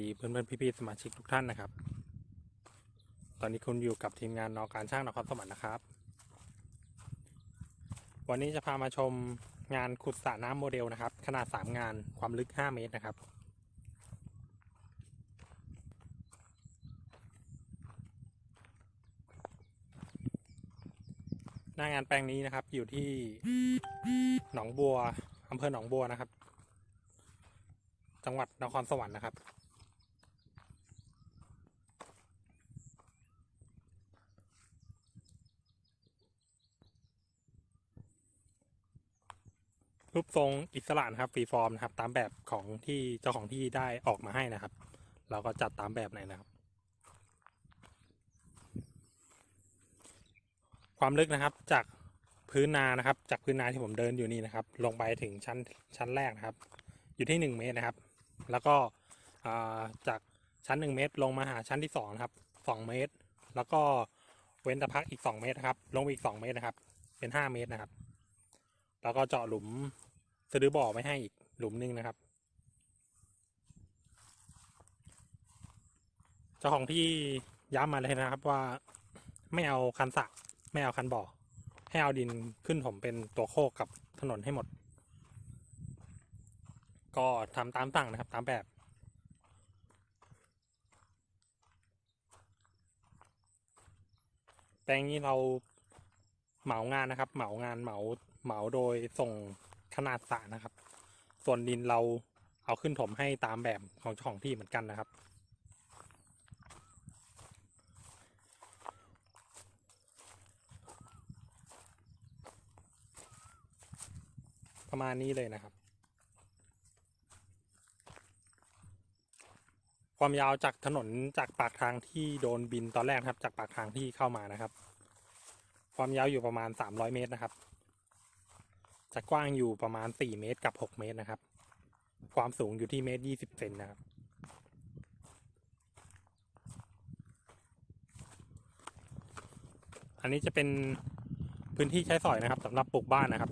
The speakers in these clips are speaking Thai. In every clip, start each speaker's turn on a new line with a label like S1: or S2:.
S1: ดีเพื่อนเพื่อนๆพี่ๆสมาชิกทุกท่านนะครับ ตอนนี้คุณอยู่กับทีมงานนอการช่างนครสวรรค์นะครับ วันนี้จะพามาชมงานขุดสระน้ำโมเดลนะครับ ขนาด 3 งานความลึก 5 เมตรนะครับ หน้างานแปลงนี้นะครับอยู่ที่หนองบัวอำเภอหนองบัวนะครับจังหวัดนครสวรรค์นะครับ รูปทรงอิสระนะครับฟรีฟอร์มนะครับ ตามแบบของที่เจ้าของที่ได้ออกมาให้นะครับ เราก็จัดตามแบบไหนนะครับ ความลึกนะครับจากพื้นนานะครับ จากพื้นนาที่ผมเดินอยู่นี่นะครับ ลงไปถึงชั้นชั้นแรกนะครับ อยู่ที่หนึ่งเมตรนะครับ แล้วก็จากชั้นหนึ่งเมตร ลงมาหาชั้นที่สองนะครับสองเมตร แล้วก็เว้นต่พักอีกสองเมตรนะครับ ลงไปอีกสองเมตรนะครับ เป็นห้าเมตรนะครับ แล้วก็เจาะหลุม สะดือบ่อไว้ให้อีกหลุมนึงนะครับ เจ้าของที่ย้ำมาเลยนะครับว่าไม่เอาคันสระไม่เอาคันบ่อ ให้เอาดินขึ้นถมเป็นตัวโคกกับถนนให้หมด ก็ทำตามสั่งนะครับ ตามแบบแปลงนี้เราเหมางานนะครับ เหมางานเหมาเหมาโดยส่ง ขนาดสระนะครับ ส่วนดินเราเอาขึ้นถมให้ตามแบบของเจ้าของที่เหมือนกันนะครับ ประมาณนี้เลยนะครับ ความยาวจากถนนจากปากทางที่โดนบินตอนแรกครับ จากปากทางที่เข้ามานะครับ ความยาวอยู่ประมาณ 300 เมตรนะครับ จะกว้างอยู่ประมาณ 4 เมตรกับ 6 เมตรนะครับ ความสูงอยู่ที่เมตร 20 เซนนะครับ อันนี้จะเป็นพื้นที่ใช้สอยนะครับสำหรับปลูกบ้านนะครับ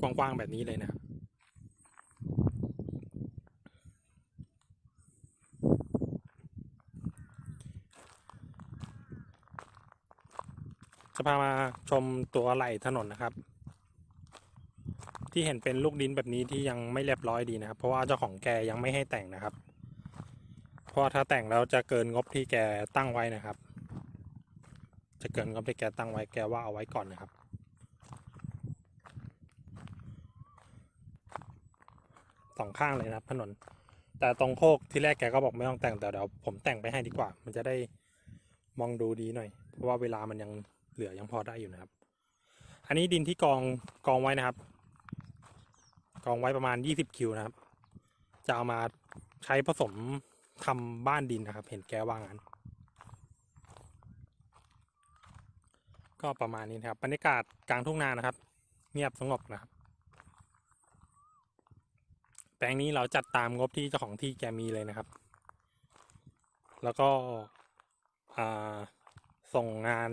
S1: กว้างๆแบบนี้เลยนะครับ จะพามาชมตัวไหล่ถนนนะครับ ที่เห็นเป็นลูกดินแบบนี้ที่ยังไม่เรียบร้อยดีนะครับ เพราะว่าเจ้าของแกยังไม่ให้แต่งนะครับ เพราะถ้าแต่งแล้วจะเกินงบที่แกตั้งไว้นะครับ จะเกินงบที่แกตั้งไว้แกว่าเอาไว้ก่อนนะครับ สองข้างเลยนะครับถนน แต่ตรงโคกที่แรกแกก็บอกไม่ต้องแต่งแต่เดี๋ยวผมแต่งไปให้ดีกว่า มันจะได้มองดูดีหน่อย เพราะว่าเวลามันยัง เหลือยังพอได้อยู่นะครับ อันนี้ดินที่กองกองไว้นะครับ กองไว้ประมาณยี่สิบคิวนะครับ จะเอามาใช้ผสมทำบ้านดินนะครับ เห็นแกว่างั้นก็ประมาณนี้นะครับบรรยากาศกลางทุ่งนานะครับ เงียบสงบนะครับ แปลงนี้เราจัดตามงบที่เจ้าของที่แกมีเลยนะครับ แล้วก็ส่งงาน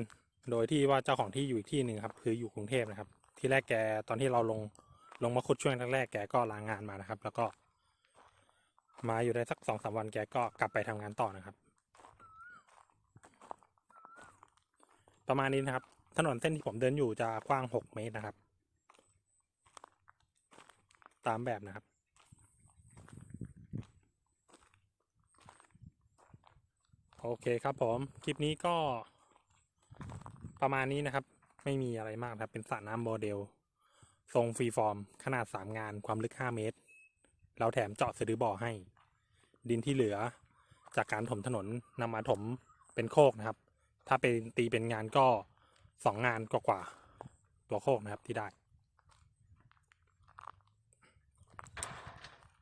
S1: โดยที่ว่าเจ้าของที่อยู่อีกที่หนึ่งครับ คืออยู่กรุงเทพนะครับ ที่แรกแกตอนที่เราลงลงมาขุดช่วงแรกๆแกก็ลางงานมานะครับ แล้วก็ มาอยู่ได้สักสองสามวันแกก็กลับไปทำงานต่อนะครับ ประมาณนี้นะครับ ถนนเส้นที่ผมเดินอยู่จะกว้างหกเมตรนะครับ ตามแบบนะครับโอเคครับผม คลิปนี้ก็ ประมาณนี้นะครับ ไม่มีอะไรมากครับ เป็นสระน้ำโมเดล ทรงฟรีฟอร์ม ขนาด 3 งานความลึก 5 เมตร เราแถมเจาะสะดือบ่อให้ ดินที่เหลือ จากการถมถนนนำมาถมเป็นโคกนะครับ ถ้าเป็นตีเป็นงานก็ 2 งานกว่าๆตัวโคกนะครับที่ได้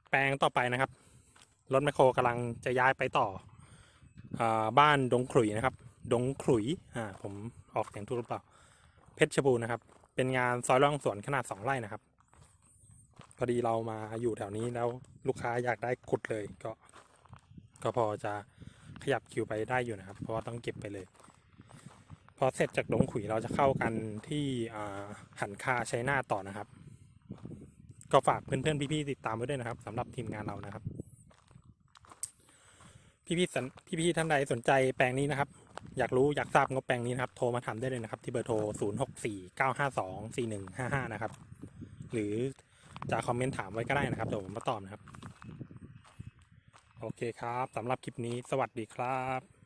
S1: แปลงต่อไปนะครับรถแมคโครกำลังจะย้ายไปต่ออบ้านดงขลุยนะครับ ดงขลุย อ่า ผมออกเสียงถูกหรือเปล่า เพชรบูรณ์นะครับ เป็นงานซอยร่องสวนขนาดสองไร่นะครับ พอดีเรามาอยู่แถวนี้แล้วลูกค้าอยากได้ขุดเลย ก็ ก็พอจะขยับคิวไปได้อยู่นะครับ เพราะว่าต้องเก็บไปเลย พอเสร็จจากดงขุยเราจะเข้ากันที่หันคาใช้หน้าต่อนะครับ ก็ฝากเพื่อนๆพี่ๆติดตามไว้ด้วยนะครับสำหรับทีมงานเรานะครับพี่ๆพี่ๆท่านใดสนใจแปลงนี้นะครับ อยากรู้อยากทราบงบแปลงนี้นะครับ โทรมาถามได้เลยนะครับ ที่เบอร์โทร 0 6 4 9 5 2 4 1 5 5 นะครับ หรือจะคอมเมนต์ถามไว้ก็ได้นะครับเดี๋ยวผมมาตอบนะครับ โอเคครับสำหรับคลิปนี้สวัสดีครับ